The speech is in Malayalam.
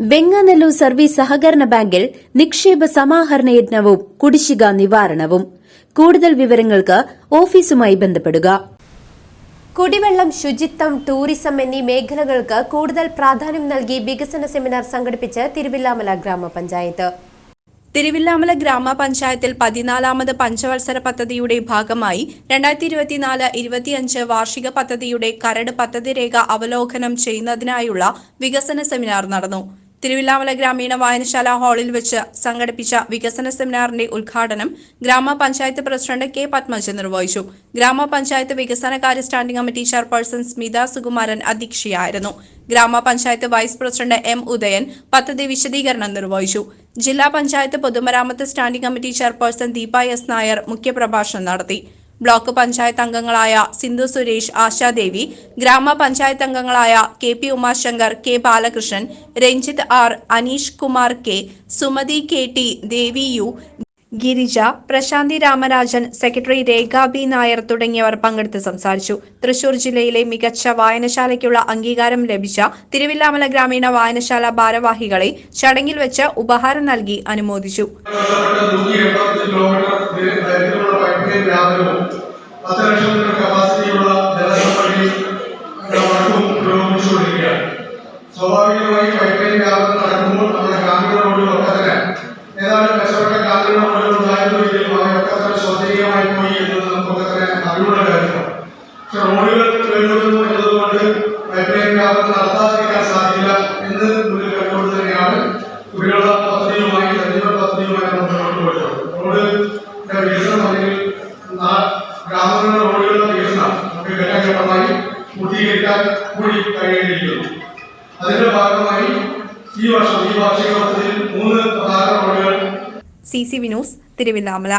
വെങ്ങാനല്ലൂർ സർവീസ് സഹകരണ ബാങ്കിൽ നിക്ഷേപ സമാഹരണ യജ്ഞവും കുടിശ്ശിക നിവാരണവും. കൂടുതൽ വിവരങ്ങൾക്ക് ഓഫീസുമായി ബന്ധപ്പെടുക. കുടിവെള്ളം ശുചിത്വം ടൂറിസം എന്നീ മേഖലകൾക്ക് കൂടുതൽ പ്രാധാന്യം നൽകി വികസന സെമിനാർ സംഘടിപ്പിച്ച് തിരുവില്ലാമല ഗ്രാമപഞ്ചായത്ത്. തിരുവില്ലാമല ഗ്രാമപഞ്ചായത്തിൽ പതിനാലാമത് പഞ്ചവത്സര പദ്ധതിയുടെ ഭാഗമായി രണ്ടായിരത്തി ഇരുപത്തിനാല് ഇരുപത്തിയഞ്ച് വാർഷിക പദ്ധതിയുടെ കരട് പദ്ധതി രേഖ അവലോകനം ചെയ്യുന്നതിനായുള്ള വികസന സെമിനാർ നടന്നു. തിരുവില്ലാമല ഗ്രാമീണ വായനശാല ഹാളിൽ വെച്ച് സംഘടിപ്പിച്ച വികസന സെമിനാറിന്റെ ഉദ്ഘാടനം ഗ്രാമപഞ്ചായത്ത് പ്രസിഡന്റ് കെ പത്മജ നിർവഹിച്ചു. ഗ്രാമപഞ്ചായത്ത് വികസന കാര്യ standing committee chairperson Smitha Sukumaran അധ്യക്ഷയായിരുന്നു. ഗ്രാമപഞ്ചായത്ത് വൈസ് പ്രസിഡന്റ് എം ഉദയൻ പദ്ധതി വിശദീകരണം നിർവഹിച്ചു. ജില്ലാ പഞ്ചായത്ത് പൊതുമരാമത്ത് standing committee chairperson Deepa S Nair മുഖ്യപ്രഭാഷണം നടത്തി. ബ്ലോക്ക് പഞ്ചായത്ത് അംഗങ്ങളായ സിന്ധു സുരേഷ് ആശാദേവി ഗ്രാമപഞ്ചായത്ത് അംഗങ്ങളായ K P Umashankar K Balakrishnan Ranjith R Aneesh Kumar K Sumathi K T Devi U Girija Prashanthi Ramarajan secretary Rekha B Nair തുടങ്ങിയവർ പങ്കെടുത്ത് സംസാരിച്ചു. തൃശൂർ ജില്ലയിലെ മികച്ച വായനശാലയ്ക്കുള്ള അംഗീകാരം ലഭിച്ച തിരുവില്ലാമല ഗ്രാമീണ വായനശാല ഭാരവാഹികളെ ചടങ്ങിൽ വെച്ച് ഉപഹാരം നൽകി അനുമോദിച്ചു. പത്ത് ലക്ഷം കപ്പാസിറ്റിയുള്ള ജലസംഭരണി വടക്കും പുരോഗമിച്ചുകൊണ്ടിരിക്കുകയാണ്. സ്വാഭാവികമായി പൈപ്പ് ലൈൻ വ്യാപനം നടക്കുമ്പോൾ നമ്മുടെ ഗ്രാമീണ റോഡുകളൊക്കെ തന്നെ ഏതാണ്ട് മെച്ചപ്പെട്ട ഗ്രാമീണ റോഡുകൾ ഉണ്ടായിരുന്നുവെങ്കിലും അവയൊക്കെ പോയി എന്നത് നമുക്കൊക്കെ തന്നെ അറിവുള്ള കാര്യമാണ്. പക്ഷെ റോഡുകൾ വരുന്നു എന്നതുകൊണ്ട് പൈപ്പ് ലൈൻ വ്യാപനം നടത്താതിരിക്കാൻ സാധിക്കില്ല എന്ന് മുന്നിൽ കണ്ടുകൊണ്ട് തന്നെയാണ് നമ്മൾ മുന്നോട്ട് ഗ്രാമങ്ങളുടെ റോഡുകളുടെ വികസനം നമുക്ക് ഘട്ടഘട്ടമായി പൂർത്തീകരിക്കാൻ കൂടി കഴിയേണ്ടിയിരിക്കുന്നു. അതിന്റെ ഭാഗമായി ഈ വർഷം ഈ മൂന്ന് പ്രധാന റോഡുകൾ സി സി വിനോസ് തിരുവില്ലാമല.